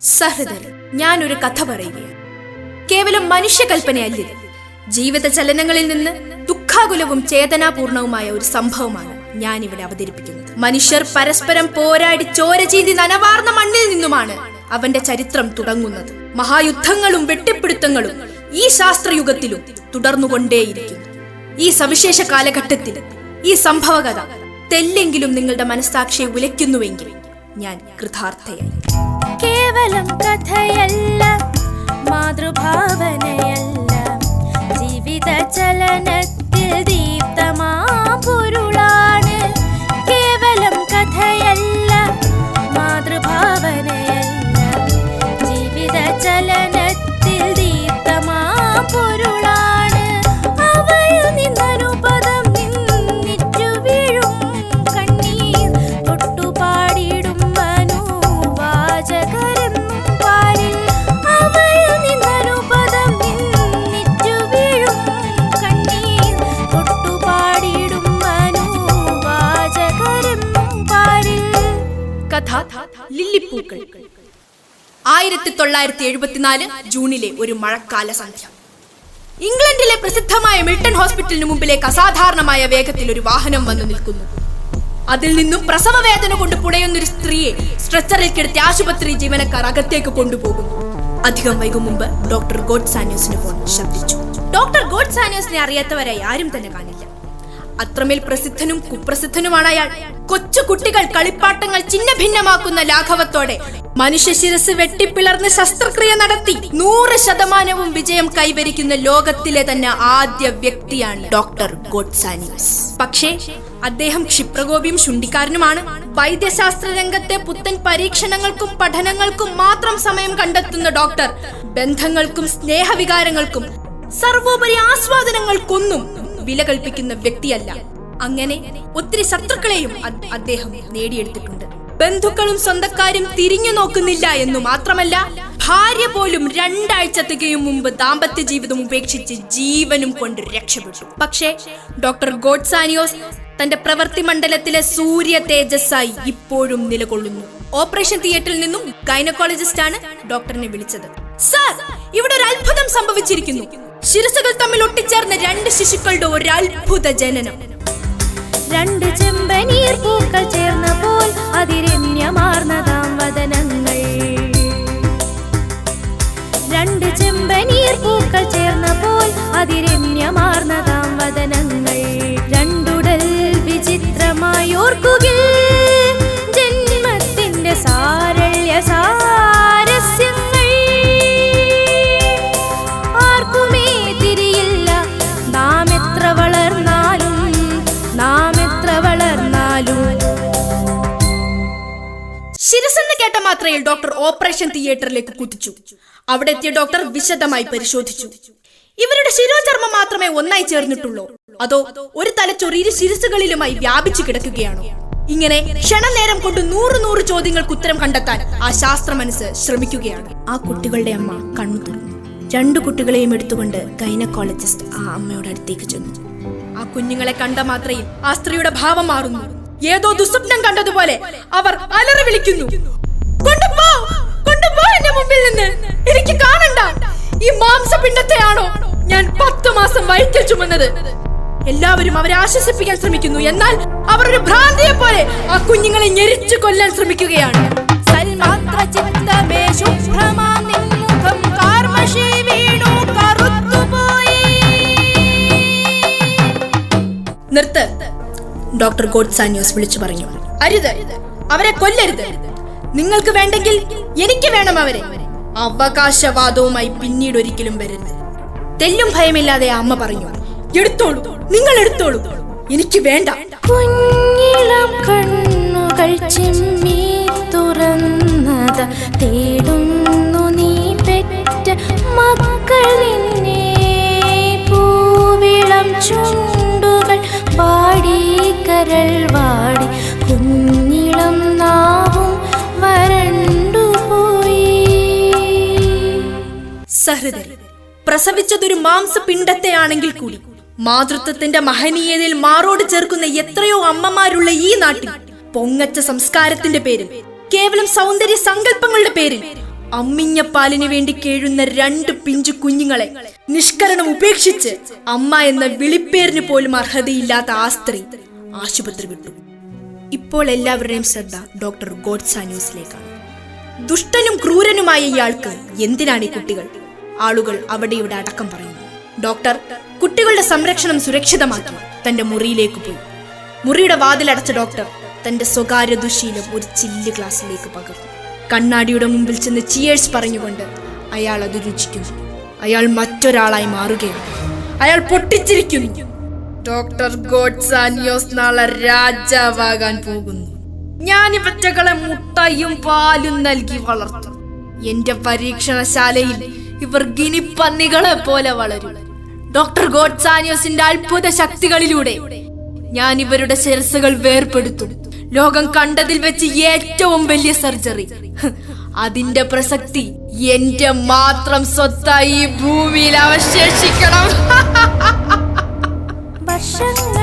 സഹൃദർ ഞാനൊരു കഥ പറയുകയാണ്. കേവലം മനുഷ്യകൽപ്പനയല്ല ജീവിത ചലനങ്ങളിൽ നിന്ന് ദുഃഖാകുലവും ചേതനാപൂർണവുമായ ഒരു സംഭവമാണ് ഞാൻ ഇവിടെ അവതരിപ്പിക്കുന്നത്. മനുഷ്യർ പരസ്പരം പോരാടി ചോര ചീന്തി നനവാർന്ന മണ്ണിൽ നിന്നുമാണ് അവന്റെ ചരിത്രം തുടങ്ങുന്നത്. മഹായുദ്ധങ്ങളും വെട്ടിപ്പിടുത്തങ്ങളും ഈ ശാസ്ത്രയുഗത്തിലും തുടർന്നുകൊണ്ടേയിരിക്കുന്നു. ഈ സവിശേഷ കാലഘട്ടത്തിൽ ഈ സംഭവകഥ തെല്ലെങ്കിലും നിങ്ങളുടെ മനസ്സാക്ഷിയെ ഉലയ്ക്കുന്നുവെങ്കിൽ ഞാൻ കൃതാർത്ഥയായി. കേവലം കഥയല്ല മാതൃഭാവനയല്ല. ജീവിത ചലനത്തിൽ ദീപ്തമാ തൊള്ളായിരത്തി എഴുപത്തിനാല് ജൂണിലെ ഒരു മഴക്കാല സന്ധ്യ. ഇംഗ്ലണ്ടിലെ പ്രസിദ്ധമായ മിൽട്ടൺ ഹോസ്പിറ്റലിന് മുമ്പിലേക്ക് അസാധാരണമായ വേഗത്തിൽ ഒരു വാഹനം വന്നു നിൽക്കുന്നു. അതിൽ നിന്നും പ്രസവ വേദന കൊണ്ട് പുടയുന്ന ഒരു സ്ത്രീയെ സ്ട്രെച്ചറിൽ കിടത്തി ആശുപത്രി ജീവനക്കാർ അകത്തേക്ക് കൊണ്ടുപോകുന്നു. അധികം വൈകും മുമ്പ് ഡോക്ടർ ഗോഡ് സാനിയോസിന്റെ ഫോൺ ശബ്ദിച്ചു. ഡോക്ടർ ഗോഡ് സാനിയോസിനെ അറിയാത്തവരായി ആരും തന്നെ കാണില്ല അത്രമേൽ പ്രസിദ്ധനും കുപ്രസിദ്ധനുമാണ് അയാൾ. കൊച്ചു കുട്ടികൾ കളിപ്പാട്ടങ്ങൾ ചിന്ന ഭിന്നമാക്കുന്ന ലാഘവത്തോടെ. മനുഷ്യ ശിരസ് വെട്ടിപ്പിളർന്ന് ശസ്ത്രക്രിയ നടത്തി നൂറ് ശതമാനവും വിജയം കൈവരിക്കുന്ന ലോകത്തിലെ തന്നെ ആദ്യ വ്യക്തിയാണ് ഡോക്ടർ ഗോഡ്സാനിയസ് പക്ഷേ അദ്ദേഹം ക്ഷിപ്രകോപിയും ശുണ്ടിക്കാരനുമാണ്. വൈദ്യശാസ്ത്ര രംഗത്തെ പുത്തൻ പരീക്ഷണങ്ങൾക്കും പഠനങ്ങൾക്കും മാത്രം സമയം കണ്ടെത്തുന്ന ഡോക്ടർ ബന്ധങ്ങൾക്കും സ്നേഹവികാരങ്ങൾക്കും സർവോപരി ആസ്വാദനങ്ങൾക്കൊന്നും വില കൽപ്പിക്കുന്ന വ്യക്തിയല്ല. അങ്ങനെ ഒത്തിരി ശത്രുക്കളെയും അദ്ദേഹം നേടിയെടുത്തിട്ടുണ്ട്. ബന്ധുക്കളും സ്വന്തക്കാരും തിരിഞ്ഞു നോക്കുന്നില്ല എന്നു മാത്രമല്ല ഭാര്യ പോലും രണ്ടാഴ്ച തികയും മുമ്പ് ദാമ്പത്യ ജീവിതം ഉപേക്ഷിച്ച് ജീവനും കൊണ്ട് രക്ഷപ്പെട്ടു. പക്ഷേ ഡോക്ടർ ഗോഡ്സാനിയോസ് തന്റെ പ്രവൃത്തി മണ്ഡലത്തിലെ സൂര്യ തേജസ്സായി ഇപ്പോഴും നിലകൊള്ളുന്നു. ഓപ്പറേഷൻ തിയേറ്ററിൽ നിന്നും ഗൈനക്കോളജിസ്റ്റ് ആണ് ഡോക്ടറിനെ വിളിച്ചത്. സർ ഇവിടെ ഒരു അത്ഭുതം സംഭവിച്ചിരിക്കുന്നു. ശിരസുകൾ തമ്മിൽ ഒട്ടിച്ചേർന്ന രണ്ട് ശിശുക്കളുടെ ഒരു അത്ഭുത ജനനം. രണ്ട് ചെമ്പനീർ പൂക്കൾ ചേർന്ന പോൽ അതിരമ്യമാർന്നതാം വദനങ്ങൾ. രണ്ട് ചെമ്പനീർ പൂക്കൾ ചേർന്ന പോൽ അതിരമ്യമാർന്നതാം വദനങ്ങൾ. രണ്ടുടൽ വിചിത്രമായി കേട്ട ഡോക്ടർ ഓപ്പറേഷൻ തിയേറ്ററിലേക്ക് കുതിച്ചു അവിടെ എത്തിയ ഡോക്ടർ വിശദമായി പരിശോധിച്ചു. ഇവരുടെ ശിരോചർമ്മം മാത്രമേ ഒന്നായി ചേർന്നിട്ടുള്ളൂ. അതോ ഒരു തലച്ചോറ് ഇരു ശിരസുകളിലുമായി വ്യാപിച്ചു കിടക്കുകയാണോ? ഇങ്ങനെ ക്ഷണനേരം കൊണ്ട് നൂറ് നൂറ് ചോദ്യങ്ങൾക്ക് ഉത്തരം കണ്ടെത്താൻ ആ ശാസ്ത്ര മനസ്സ് ശ്രമിക്കുകയാണ്. ആ കുട്ടികളുടെ അമ്മ കണ്ണു തുറന്നു. രണ്ടു കുട്ടികളെയും എടുത്തുകൊണ്ട് ഗൈനക്കോളജിസ്റ്റ് ആ അമ്മയുടെ അടുത്തേക്ക് ചെന്നു. ആ കുഞ്ഞുങ്ങളെ കണ്ട മാത്രയിൽ ആ സ്ത്രീയുടെ ഭാവം മാറുന്നു. ഏതോ ദുസ്വപ്നം കണ്ടതുപോലെ അവർ അലറി വിളിക്കുന്നു. കൊണ്ടുപോ എന്റെ മുമ്പിൽ നിന്ന് എനിക്ക് കാണണ്ട. ഈ മാംസപിണ്ടത്തെയാണോ ഞാൻ പത്ത് മാസം വയറ്റിൽ ചുമന്നത്. എല്ലാവരും അവരെ ആശ്വസിപ്പിക്കാൻ ശ്രമിക്കുന്നു. എന്നാൽ അവർ ഒരു ഭ്രാന്തിയെ പോലെ ആ കുഞ്ഞുങ്ങളെ ഞെരിച്ചു കൊല്ലാൻ ശ്രമിക്കുകയാണ്. സൽമാത്ര ചിത്തമേ ശുഭ്രമാം നിൻമുഖം കാർമഷി വീണു കറുത്തുപോയി നിർത്ത്. ഡോക്ടർ ഗോഡ്സാനിയോസ് വിളിച്ചു പറഞ്ഞു. അരുത്. അവരെ കൊല്ലരുത്. നിങ്ങൾക്ക് വേണ്ടെങ്കിൽ എനിക്ക് വേണം അവരെ. അവകാശവാദവുമായി പിന്നീട് ഒരിക്കലും വരരുത്. തെല്ലും ഭയമില്ലാതെ അമ്മ പറഞ്ഞു എടുത്തോളൂ നിങ്ങൾ എടുത്തോളൂ. എനിക്ക് വേണ്ട. കുഞ്ഞിളം കണ്ണുകൾ ചെമ്മി തേടുന്നു നീ പെറ്റ മക്കൾ പൂവിളം ചുണ്ടുകൾ സഹൃദരി പ്രസവിച്ചതൊരു മാംസപിണ്ഡത്തെയാണെങ്കിൽ കൂടി മാതൃത്വത്തിന്റെ മഹനീയതയിൽ മാറോട് ചേർക്കുന്ന എത്രയോ അമ്മമാരുള്ള ഈ നാട്ടിൽ പൊങ്ങച്ച സംസ്കാരത്തിന്റെ പേരിൽ കേവലം സൗന്ദര്യ സങ്കല്പങ്ങളുടെ പേരിൽ അമ്മിഞ്ഞ പാലിന് വേണ്ടി കേഴുന്ന രണ്ട് പിഞ്ചു കുഞ്ഞുങ്ങളെ നിഷ്കരണം ഉപേക്ഷിച്ച് അമ്മ എന്ന വിളിപ്പേരിന് പോലും അർഹതയില്ലാത്ത ആ സ്ത്രീ ആശുപത്രി വിട്ടു. ഇപ്പോൾ എല്ലാവരുടെയും ശ്രദ്ധ ഡോക്ടർ ഗോഡ്സ ന്യൂസിലേക്കാണ്. ദുഷ്ടനും ക്രൂരനുമായ ഇയാൾക്ക് എന്തിനാണ് ഈ കുട്ടികൾ ആളുകൾ അവിടെയുടെ അടക്കം പറയുന്നു. ഡോക്ടർ കുട്ടികളുടെ സംരക്ഷണം സുരക്ഷിതമാക്കി തന്റെ മുറിയിലേക്ക് പോയി. മുറിയുടെ വാതിലടച്ച ഡോക്ടർ തന്റെ സ്വകാര്യ ദുശീലം ഒരു ചില്ല് ഗ്ലാസ്സിലേക്ക് പകർന്നു. കണ്ണാടിയുടെ മുമ്പിൽ ചെന്ന് ചിയേഴ്സ് പറഞ്ഞുകൊണ്ട് അയാൾ അത് രുചിക്കുന്നു. അയാൾ മറ്റൊരാളായി മാറുകയാണ്. അയാൾ പൊട്ടിച്ചിരിക്കുന്നു. ഡോക്ടർ ഗോഡ്സാനിയോസ് നാളെ രാജാവാകാൻ പോകുന്നു. ഞാൻ ഇവറ്റകളെ മുട്ടയും പാലും നൽകി വളർത്തും. എന്റെ പരീക്ഷണശാലയിൽ ഇവർ ഗിനിപ്പന്നികളെ പോലെ വളരും. ഡോക്ടർ ഗോഡ്സാനിയോസിന്റെ അത്ഭുത ശക്തികളിലൂടെ ഞാൻ ഇവരുടെ ശിരസുകൾ വേർപെടുത്തും ലോകം കണ്ടതിൽ വെച്ച് ഏറ്റവും വലിയ സർജറി. അതിന്റെ പ്രസക്തി എന്റെ മാത്രം സ്വത്തായി ഭൂമിയിൽ അവശേഷിക്കണം. വർഷങ്ങൾ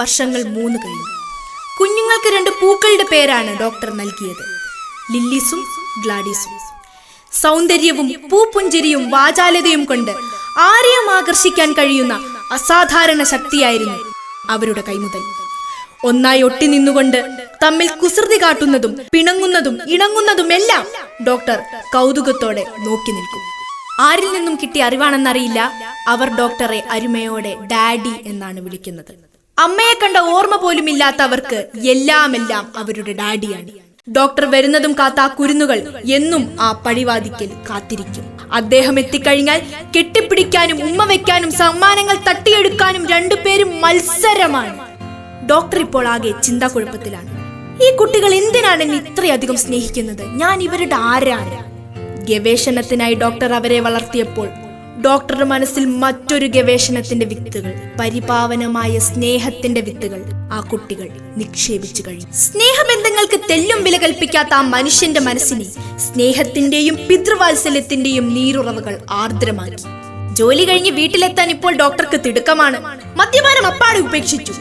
വർഷങ്ങൾ മൂന്ന് കഴിഞ്ഞു. കുഞ്ഞുങ്ങൾക്ക് രണ്ട് പൂക്കളുടെ പേരാണ് ഡോക്ടർ നൽകിയത്. ലില്ലിസും ഗ്ലാഡിസും. സൗന്ദര്യവും പൂപ്പുഞ്ചിരിയും വാചാലതയും കൊണ്ട് ആരെയും ആകർഷിക്കാൻ കഴിയുന്ന അസാധാരണ ശക്തിയായിരുന്നു അവരുടെ കൈമുതൽ. ഒന്നായി ഒട്ടി നിന്നുകൊണ്ട് തമ്മിൽ കുസൃതി കാട്ടുന്നതും പിണങ്ങുന്നതും ഇണങ്ങുന്നതുമെല്ലാം ഡോക്ടർ കൗതുകത്തോടെ നോക്കി നിൽക്കും. ആരിൽ നിന്നും കിട്ടിയ അറിവാണെന്നറിയില്ല. അവർ ഡോക്ടറെ അരുമയോടെ ഡാഡി എന്നാണ് വിളിക്കുന്നത്. അമ്മയെ കണ്ട ഓർമ്മ പോലും ഇല്ലാത്തവർക്ക് എല്ലാം എല്ലാം അവരുടെ ഡാഡിയാണ്. ഡോക്ടർ വരുന്നതും കാത്ത കുരുന്നുകൾ എന്നും ആ പടിവാതിക്കൽ കാത്തിരിക്കും. അദ്ദേഹം എത്തിക്കഴിഞ്ഞാൽ കെട്ടിപ്പിടിക്കാനും ഉമ്മ വെക്കാനും സമ്മാനങ്ങൾ തട്ടിയെടുക്കാനും രണ്ടുപേരും മത്സരമാണ്. ഡോക്ടർ ഇപ്പോൾ ആകെ ചിന്താക്കുഴപ്പത്തിലാണ്. ഈ കുട്ടികൾ എന്തിനാണ് എന്നെ ഇത്രയധികം സ്നേഹിക്കുന്നത്? ഞാൻ ഇവരുടെ ആരാണ്? ഗവേഷണത്തിനായി ഡോക്ടർ അവരെ വളർത്തിയപ്പോൾ ഡോക്ടറുടെ മനസ്സിൽ മറ്റൊരു ഗവേഷണത്തിന്റെ വിത്തുകൾ പരിപാവനമായ സ്നേഹത്തിന്റെ വിത്തുകൾ ആ കുട്ടികൾ നിക്ഷേപിച്ചു കഴിഞ്ഞു. സ്നേഹബന്ധങ്ങൾക്ക് തെല്ലും വില കൽപ്പിക്കാത്ത ആ മനുഷ്യന്റെ മനസ്സിനെ സ്നേഹത്തിന്റെയും പിതൃവാത്സല്യത്തിന്റെയും നീരുറവുകൾ ആർദ്രമാക്കി. ജോലി കഴിഞ്ഞ് വീട്ടിലെത്താൻ ഇപ്പോൾ ഡോക്ടർക്ക് തിടുക്കമാണ്. മദ്യപാനം അപ്പാടെ ഉപേക്ഷിച്ചു.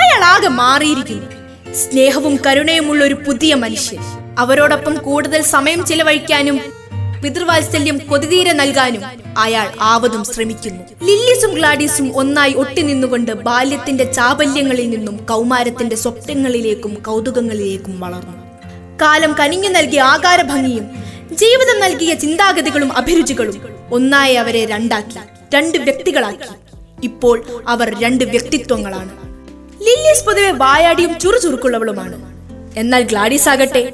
അയാൾ ആകെ മാറിയിരിക്കുന്നു. സ്നേഹവും കരുണയുമുള്ള ഒരു പുതിയ മനുഷ്യൻ. അവരോടൊപ്പം കൂടുതൽ സമയം ചിലവഴിക്കാനും പിതൃവാത്സല്യം കൊതിതീരെ നൽകാനും അയാൾ ആവതും ശ്രമിക്കുന്നു. ലില്ലിസും ഗ്ലാഡീസും ഒന്നായി ഒട്ടിനിന്നുകൊണ്ട് ബാല്യത്തിന്റെ ചാബല്യങ്ങളിൽ നിന്നും കൗമാരത്തിന്റെ സ്വപ്നങ്ങളിലേക്കും കൗതുകങ്ങളിലേക്കും വളർന്നു. കാലം കനിഞ്ഞു നൽകിയ ആകാരഭംഗിയും ജീവിതം നൽകിയ ചിന്താഗതികളും അഭിരുചികളും ഒന്നായി അവരെ രണ്ടാക്കി രണ്ട് വ്യക്തികളാക്കി. ഇപ്പോൾ അവർ രണ്ട് വ്യക്തിത്വങ്ങളാണ്. ലില്ലീസ് പൊതുവെ വായാടിയും ചുറുചുറുക്കുള്ളവളുമാണ്. എന്നാൽ ഗ്ലാഡീസ് ആകട്ടെ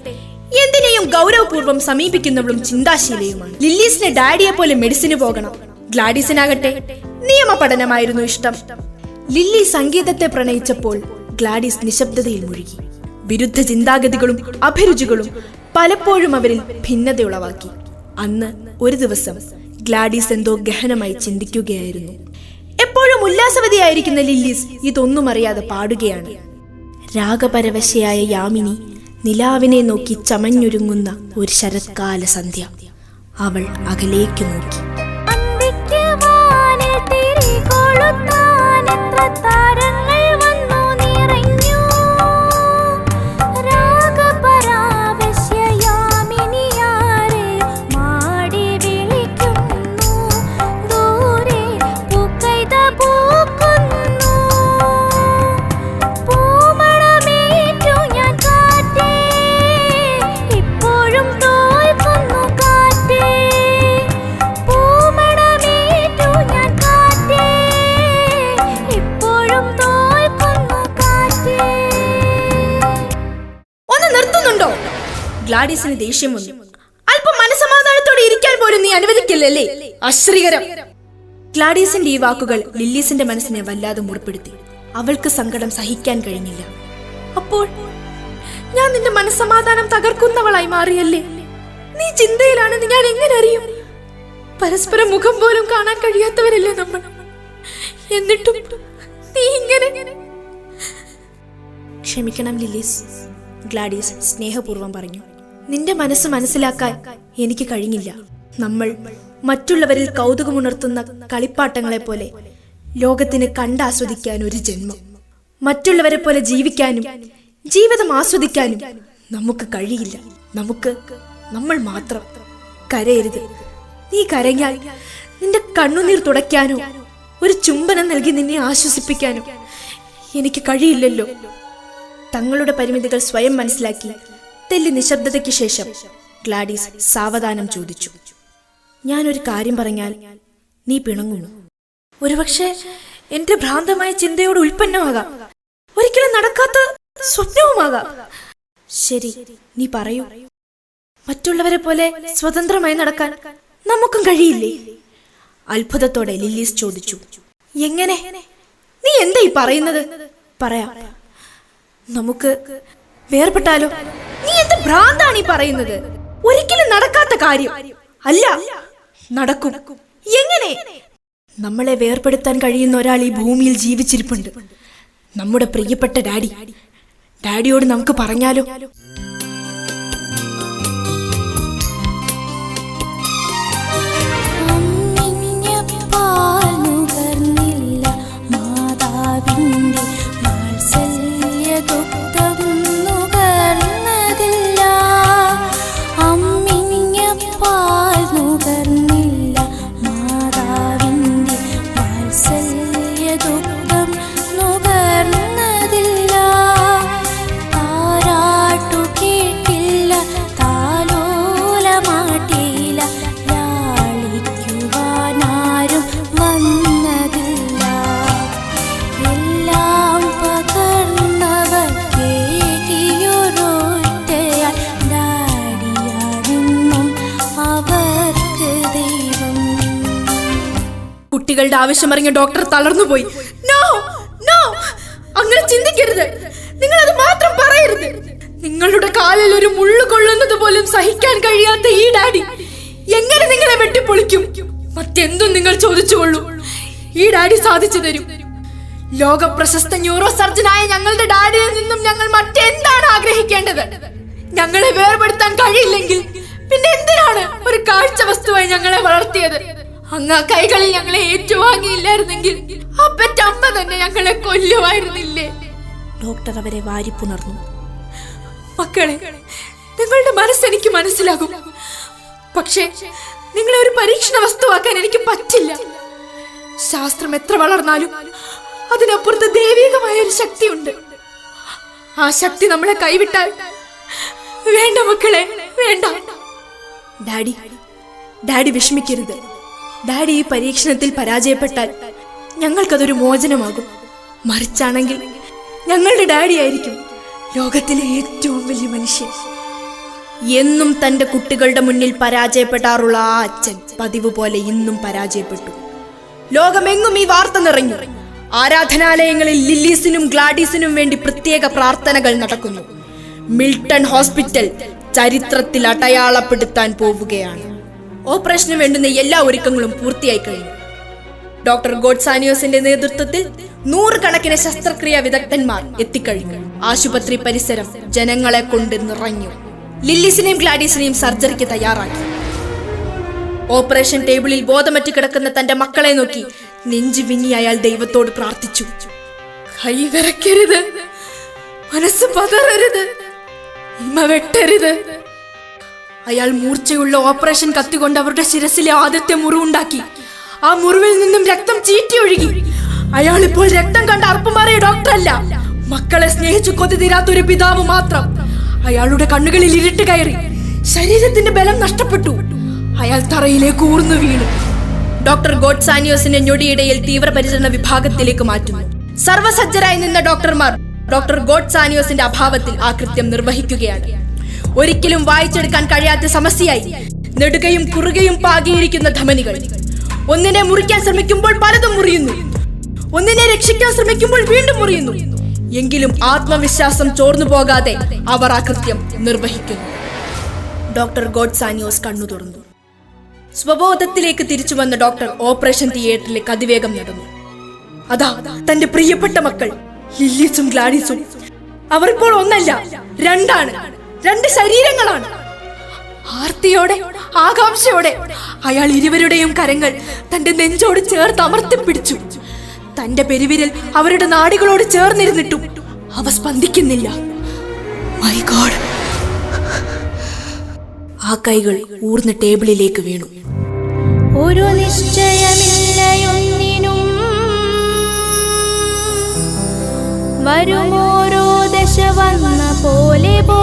എന്തിനേയും ഗൗരവപൂർവം സമീപിക്കുന്നവളും ചിന്താശീലയുമാണ്. ലില്ലീസിന് ഡാഡിയെ പോലെ മെഡിസിന് പോകണം. ഗ്ലാഡീസിനാകട്ടെ നിയമ പഠനമായിരുന്നു ഇഷ്ടം. ലില്ലി സംഗീതത്തെ പ്രണയിച്ചപ്പോൾ ഗ്ലാഡീസ് നിശബ്ദതയിൽ മുഴുകി. വിരുദ്ധ ചിന്താഗതികളും അഭിരുചികളും പലപ്പോഴും അവരിൽ ഭിന്നത ഉളവാക്കി. അന്ന് ഒരു ദിവസം ഗ്ലാഡീസ് എന്തോ ഗഹനമായി ചിന്തിക്കുകയായിരുന്നു. എപ്പോഴും ഉല്ലാസവതിയായിരിക്കുന്ന ലില്ലീസ് ഇതൊന്നും അറിയാതെ പാടുകയാണ്. രാഗപരവശയായ യാമിനി നിലാവിനെ നോക്കി ചമഞ്ഞൊരുങ്ങുന്ന ഒരു ശരത്കാല സന്ധ്യ അവൾ അകലേക്ക് നോക്കി. ഗ്ലാഡീസിന് ദേഷ്യം വന്നു അല്പം മനസമാധാനത്തോടെ ഇരിക്കാൻ പോലും നീ അനുവദിക്കില്ലല്ലേ? അശ്രീകരം. ക്ലാഡിയസിന്റെ ഈ വാക്കുകൾ ലില്ലീസിന്റെ മനസ്സിനെ വല്ലാതെ മുറിപ്പെടുത്തി. അവൾക്ക് സങ്കടം സഹിക്കാൻ കഴിഞ്ഞില്ല. അപ്പോൾ ഞാൻ നിന്റെ മനസ്സമാധാനം തകർക്കുന്നവളായി മാറിയല്ലേ? നീ ചിന്തയിലാണെന്ന് ഞാൻ എങ്ങനെ അറിയും? പരസ്പരം മുഖം പോലും കാണാൻ കഴിയാത്തവരല്ലേ നമ്മൾ? എന്നിട്ടും നീ ഇങ്ങനെ? ക്ഷമിക്കണം ലില്ലീസ്. ഗ്ലാഡീസ് സ്നേഹപൂർവം പറഞ്ഞു. നിന്റെ മനസ്സ് മനസ്സിലാക്കാൻ എനിക്ക് കഴിഞ്ഞില്ല. നമ്മൾ മറ്റുള്ളവരിൽ കൗതുകമുണർത്തുന്ന കളിപ്പാട്ടങ്ങളെ പോലെ ലോകത്തിന് കണ്ടാസ്വദിക്കാൻ ഒരു ജന്മം. മറ്റുള്ളവരെ പോലെ ജീവിക്കാനും ജീവിതം ആസ്വദിക്കാനും നമുക്ക് കഴിയില്ല. നമുക്ക് നമ്മൾ മാത്രം കരയരുത്. നീ കരഞ്ഞാൽ നിന്റെ കണ്ണുനീർ തുടയ്ക്കാനോ ഒരു ചുംബനം നൽകി നിന്നെ ആശ്വസിപ്പിക്കാനോ എനിക്ക് കഴിയില്ലല്ലോ. തങ്ങളുടെ പരിമിതികൾ സ്വയം മനസ്സിലാക്കി തെല്ലി നിശബ്ദതയ്ക്ക് ശേഷം ഗ്ലാഡീസ് സാവധാനം ചോദിച്ചു. ഞാനൊരു കാര്യം പറഞ്ഞാൽ നീ പിണങ്ങുന്നു. ഒരുപക്ഷെ എന്റെ ഭ്രാന്തമായ ചിന്തയോട് ഉൽപ്പന്നമാകാം. ഒരിക്കലും നടക്കാത്ത സ്വപ്നവുമാകാം. ശരി നീ പറയൂ. മറ്റുള്ളവരെ പോലെ സ്വതന്ത്രമായി നടക്കാൻ നമുക്കും കഴിയില്ലേ? അത്ഭുതത്തോടെ ലില്ലീസ് ചോദിച്ചു. എങ്ങനെ? നീ എന്താ ഈ പറയുന്നത്? പറയാ. നമുക്ക് വേർപെട്ടാലോ? നീ എന്ത് ഭ്രാന്താണ് ഈ പറയുന്നത്? ഒരിക്കലും നടക്കാത്ത കാര്യം. അല്ല നടക്കും. എങ്ങനെ? നമ്മളെ വേർപെടുത്താൻ കഴിയുന്ന ഒരാൾ ഈ ഭൂമിയിൽ ജീവിച്ചിരിപ്പുണ്ട്. നമ്മുടെ പ്രിയപ്പെട്ട ഡാഡി. ഡാഡിയോട് നമുക്ക് പറഞ്ഞാലോ? കുട്ടികളുടെ ആവശ്യമറിഞ്ഞ ഡോക്ടർ തളർന്നുപോയി. നോ നോ അങ്ങനെ ചിന്തിക്കരുത്. നിങ്ങൾ അത് മാത്രം പറയരുത്. നിങ്ങളുടെ കാലിൽ ഒരു മുള്ളു കൊള്ളുന്നത് പോലും സഹിക്കാൻ കഴിയാത്ത ഈ ഡാഡി എങ്ങനെ നിങ്ങളെ വെട്ടിപ്പൊളിക്കും? മറ്റെന്തും നിങ്ങൾ ചോദിച്ചുകൊള്ളൂ. ഈ ഡാഡി സാധിച്ചു തരും. ലോക പ്രശസ്ത ന്യൂറോ സർജനായ ഞങ്ങളുടെ ഡാഡിയിൽ നിന്നും ഞങ്ങൾ മറ്റെന്താണ് ആഗ്രഹിക്കേണ്ടത്? ഞങ്ങളെ വേർപെടുത്താൻ കഴിയില്ലെങ്കിൽ പിന്നെ എന്തിനാണ് ഒരു കാഴ്ച വസ്തുവായി ഞങ്ങളെ വളർത്തിയത്? അങ്ങ് ആ കൈകളിൽ ഞങ്ങളെ ഏറ്റുവാങ്ങിയില്ലായിരുന്നെങ്കിൽ ആ അമ്മ തന്നെ ഞങ്ങളെ കൊല്ലുമായിരുന്നില്ലേ? ഡോക്ടർ അവരെ വാരിപ്പുണർന്നു. മക്കളെ നിങ്ങളുടെ മനസ്സെനിക്ക് മനസ്സിലാകും. പക്ഷേ നിങ്ങളെ ഒരു പരീക്ഷണ വസ്തുവാക്കാൻ എനിക്ക് പറ്റില്ല. ശാസ്ത്രം എത്ര വളർന്നാലും അതിനപ്പുറത്ത് ദൈവികമായ ഒരു ശക്തിയുണ്ട്. ആ ശക്തി നമ്മളെ കൈവിട്ടാൽ വേണ്ട മക്കളെ വേണ്ട. ഡാഡി ഡാഡി വിഷമിക്കരുത്. ഡാഡി ഈ പരീക്ഷണത്തിൽ പരാജയപ്പെട്ടാൽ ഞങ്ങൾക്കതൊരു മോചനമാകും. മറിച്ചാണെങ്കിൽ ഞങ്ങളുടെ ഡാഡി ആയിരിക്കും ലോകത്തിലെ ഏറ്റവും വലിയ മനുഷ്യൻ. എന്നും തന്റെ കുട്ടികളുടെ മുന്നിൽ പരാജയപ്പെടാറുള്ള ആ അച്ഛൻ പതിവ് പോലെ ഇന്നും പരാജയപ്പെട്ടു. ലോകമെങ്ങും ഈ വാർത്ത നിറഞ്ഞു. ആരാധനാലയങ്ങളിൽ ലില്ലീസിനും ഗ്ലാഡീസിനും വേണ്ടി പ്രത്യേക പ്രാർത്ഥനകൾ നടക്കുന്നു. മിൽട്ടൺ ഹോസ്പിറ്റൽ ചരിത്രത്തിൽ അടയാളപ്പെടുത്താൻ പോവുകയാണ്. ഓപ്പറേഷന് വേണ്ടുന്ന എല്ലാ ഒരുക്കങ്ങളും പൂർത്തിയായി കഴിഞ്ഞു. ഡോക്ടർ ഗോഡ്സാനിയോസിന്റെ നേതൃത്വത്തിൽ നൂറുകണക്കിന് ശസ്ത്രക്രിയ വിദഗ്ധന്മാർ എത്തിക്കഴിഞ്ഞു. ആശുപത്രി പരിസരം ജനങ്ങളെ കൊണ്ട് നിറഞ്ഞു. ലില്ലിസിനെയും ഗ്ലാഡീസിനെയും സർജറിക്ക് തയ്യാറാക്കി. ഓപ്പറേഷൻ ടേബിളിൽ ബോധമറ്റ് കിടക്കുന്ന തന്റെ മക്കളെ നോക്കി നെഞ്ചു വിങ്ങി അയാൾ ദൈവത്തോട് പ്രാർത്ഥിച്ചു. കൈ വിറയ്ക്കരുത്. മനസ്സ് പതറരുത്. ഇമ വെട്ടരുത് അയാൾ മൂർച്ചയുള്ള ഓപ്പറേഷൻ കത്തിക്കൊണ്ട് അവരുടെ ശിരസിലെ ആദ്യത്തെ മുറിവുണ്ടാക്കി. ആ മുറിവിൽ നിന്നും രക്തം ചീറ്റി ഒഴുകി. അയാൾ ഇപ്പോൾ രക്തം കണ്ട അർപ്പമാറിയ ഡോക്ടറല്ല. മക്കളെ സ്നേഹിച്ചു കൊതി തീരാത്ത ഒരു പിതാവ് മാത്രം. അയാളുടെ കണ്ണുകളിൽ ഇരുട്ട് കയറി. ശരീരത്തിന്റെ ബലം നഷ്ടപ്പെട്ടു. അയാൾ തറയിലേക്ക് ഊർന്നു വീണു. ഡോക്ടർ ഗോഡ്സാനിയോസിന്റെ ഞൊടിയിടയിൽ തീവ്രപരിചരണ വിഭാഗത്തിലേക്ക് മാറ്റുന്നു. സർവസജ്ജരായി നിന്ന ഡോക്ടർമാർ ഡോക്ടർ ഗോഡ്സാനിയോസിന്റെ അഭാവത്തിൽ ആ കൃത്യം നിർവഹിക്കുകയാണ്. ഒരിക്കലും വായിച്ചെടുക്കാൻ കഴിയാത്ത സമസ്യയായി. നെടുകയും കുറുകയും പാകിയിരിക്കുന്ന ധമനികൾ. ഒന്നിനെ മുറിക്കാൻ ശ്രമിക്കുമ്പോൾ പലതും മുറിയുന്നു. ഒന്നിനെ രക്ഷിക്കാൻ ശ്രമിക്കുമ്പോൾ വീണ്ടും മുറിയുന്നു. എങ്കിലും ആത്മവിശ്വാസം ചോർന്നു പോകാതെ അവർ ആ കൃത്യം നിർവഹിക്കുന്നു. ഡോക്ടർ ഗോഡ്സാനിയോസ് കണ്ണു തുറന്നു. സ്വബോധത്തിലേക്ക് തിരിച്ചു വന്ന ഡോക്ടർ ഓപ്പറേഷൻ തിയേറ്ററിലേക്ക് അതിവേഗം നടന്നു. അതാ തന്റെ പ്രിയപ്പെട്ട മക്കൾ ലില്ലിസും ഗ്ലാഡിസും. അവർ ഇപ്പോൾ ഒന്നല്ല രണ്ടാണ്. രണ്ട് ശരീരങ്ങളാണ്. ആർത്തിയോടെ ആകാംക്ഷയോടെ അയാൾ ഇരുവരുടെയും കരങ്ങൾ തന്റെ നെഞ്ചോട് ചേർത്ത് അമർത്തിപ്പിടിച്ചു തന്റെ പെരുവിരൽ അവരുടെ നാടികളോട് ചേർന്നിരുന്നിട്ടും അവ സ്പന്ദിക്കുന്നില്ല. മൈ ഗോഡ് ആ കൈകൾ ഊർന്ന് ടേബിളിലേക്ക് വീണു. ഒരു നിശ്ചയമില്ലയൊന്നിനും വരുമോരോ ദശ വന്ന പോലെ പോ.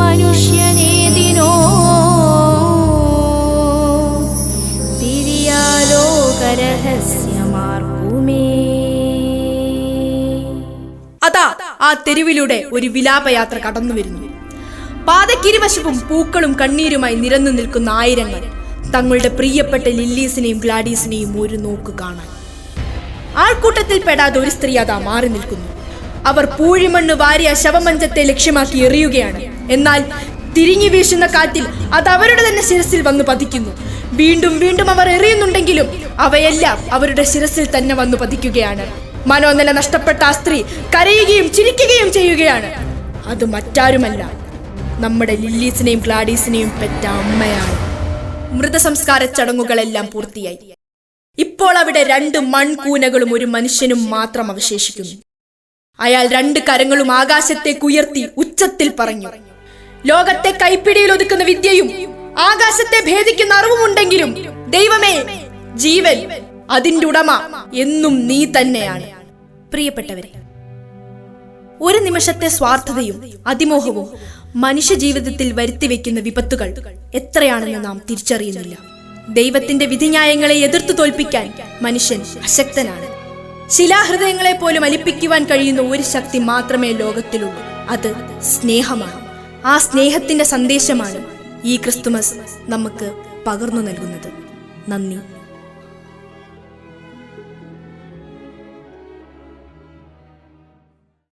മനുഷ്യനേതിനോ തിരിയാലോകരഹസ്യമാർക്കുമേ അതാ ആ തെരുവിലൂടെ ഒരു വിലാപയാത്ര കടന്നു വരുന്നു. പാതക്കിരുവശവും പൂക്കളും കണ്ണീരുമായി നിരന്നു നിൽക്കുന്ന ആയിരങ്ങൾ തങ്ങളുടെ പ്രിയപ്പെട്ട ലില്ലീസിനെയും ഗ്ലാഡീസിനെയും ഒരു നോക്ക് കാണാൻ. ആൾക്കൂട്ടത്തിൽ പെടാതെ ഒരു സ്ത്രീ അതാ മാറി നിൽക്കുന്നു. അവർ പൂഴിമണ്ണ് വാരിയ ശവമഞ്ചത്തെ ലക്ഷ്യമാക്കി എറിയുകയാണ്. എന്നാൽ തിരിഞ്ഞു വീശുന്ന കാറ്റിൽ അത് അവരുടെ തന്നെ ശിരസിൽ വന്നു പതിക്കുന്നു. വീണ്ടും വീണ്ടും അവർ എറിയുന്നുണ്ടെങ്കിലും അവയെല്ലാം അവരുടെ ശിരസിൽ തന്നെ വന്നു പതിക്കുകയാണ്. മനോനില നഷ്ടപ്പെട്ട ആ സ്ത്രീ കരയുകയും ചിരിക്കുകയും ചെയ്യുകയാണ്. അത് മറ്റാരുമല്ല നമ്മുടെ ലില്ലീസിനെയും ഗ്ലാഡീസിനെയും പെറ്റ അമ്മയാണ്. മൃതസംസ്കാര ചടങ്ങുകളെല്ലാം പൂർത്തിയായി. ഇപ്പോൾ അവിടെ രണ്ട് മൺകൂനകളും ഒരു മനുഷ്യനും മാത്രം അവശേഷിക്കുന്നു. അയാൾ രണ്ട് കരങ്ങളും ആകാശത്തേക്ക് ഉയർത്തി ഉച്ചത്തിൽ പറഞ്ഞു ലോകത്തെ കൈപ്പിടിയിൽ ഒതുക്കുന്ന വിദ്യയും ആകാശത്തെ ഭേദിക്കുന്ന അറിവുമുണ്ടെങ്കിലും ദൈവമേ ജീവൻ അതിന്റെ ഉടമ എന്നും നീ തന്നെയാണ്. പ്രിയപ്പെട്ടവരെ ഒരു നിമിഷത്തെ സ്വാർത്ഥതയും അതിമോഹവും മനുഷ്യ ജീവിതത്തിൽ വരുത്തിവെക്കുന്ന വിപത്തുകൾ എത്രയാണെന്ന് നാം തിരിച്ചറിയുന്നില്ല. ദൈവത്തിന്റെ വിധിന്യായങ്ങളെ എതിർത്തു തോൽപ്പിക്കാൻ മനുഷ്യൻ അശക്തനാണ്. ശിലാഹൃദയങ്ങളെ പോലും അലിപ്പിക്കുവാൻ കഴിയുന്ന ഒരു ശക്തി മാത്രമേ ലോകത്തിലുള്ളൂ. അത് സ്നേഹമാണ്. ആ സ്നേഹത്തിന്റെ സന്ദേശമാണ് ഈ ക്രിസ്തുമസ് നമുക്ക് പകർന്നു നൽകുന്നത്. നന്ദി.